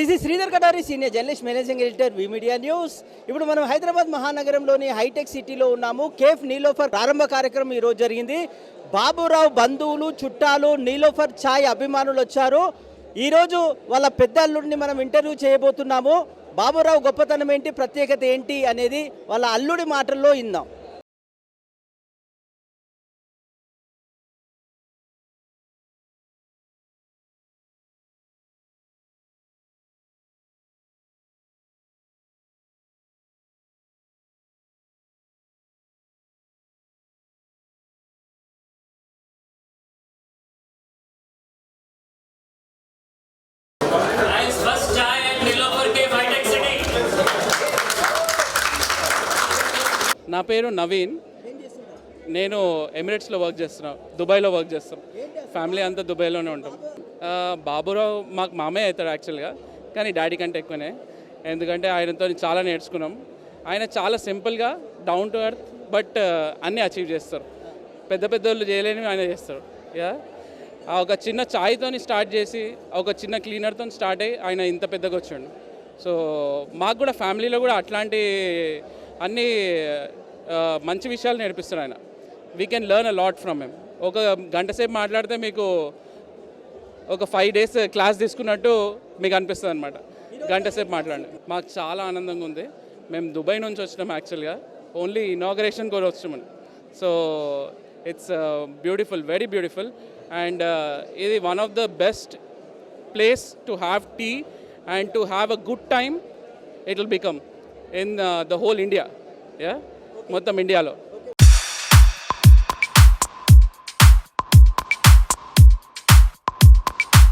This is Sridhar Katari senior journalist managing editor V media news ఇప్పుడు మనం Hyderabad మహానగరంలోని hitech సిటీలో ఉన్నాము. కేఫ్ నీలోఫర్ ప్రారంభ కార్యక్రమం ఈరోజు జరిగింది. బాబురావు బంధువులు చుట్టాలు నీలోఫర్ ఛాయ్ అభిమానులు వచ్చారు. ఈరోజు వాళ్ళ పెద్ద అల్లుడిని మనం ఇంటర్వ్యూ చేయబోతున్నాము. బాబురావు గొప్పతనం ఏంటి ప్రత్యేకత ఏంటి అనేది వాళ్ళ అల్లుడి మాటల్లో ఇందాం నా పేరు నవీన్. నేను ఎమిరేట్స్లో వర్క్ చేస్తున్నా దుబాయ్లో వర్క్ చేస్తాం. ఫ్యామిలీ అంతా దుబాయ్లోనే ఉంటాం. బాబురావు మాకు మామయ్య అవుతాడు యాక్చువల్గా కానీ డాడీ కంటే ఎక్కువనే. ఎందుకంటే ఆయనతో చాలా నేర్చుకున్నాం. ఆయన చాలా సింపుల్గా డౌన్ టు ఎర్త్ బట్ అన్నీ అచీవ్ చేస్తారు. పెద్ద పెద్ద వాళ్ళు చేయలేనివి ఆయన చేస్తారు. యా? ఒక చిన్న ఛాయ్తోని స్టార్ట్ చేసి ఒక చిన్న క్లీనర్తో స్టార్ట్ అయ్యి ఆయన ఇంత పెద్దగా వచ్చాడు. సో మాకు కూడా ఫ్యామిలీలో కూడా అట్లాంటి అన్ని మంచి విషయాలు నేర్పిస్తారు ఆయన. We can learn a lot from him ఒక గంట సేపు మాట్లాడితే మీకు ఒక ఫైవ్ డేస్ క్లాస్ తీసుకున్నట్టు మీకు అనిపిస్తుంది అనమాట గంట సేపు మాట్లాడండి. మాకు చాలా ఆనందంగా ఉంది. మేము దుబాయ్ నుంచి వచ్చినాం యాక్చువల్గా ఓన్లీ ఇనాగరేషన్ కూడా వచ్చామని so it's beautiful very beautiful and ఇది one of the best place to have tea and to have a good time it will become in the whole India yeah మొత్తం ఇండియాలో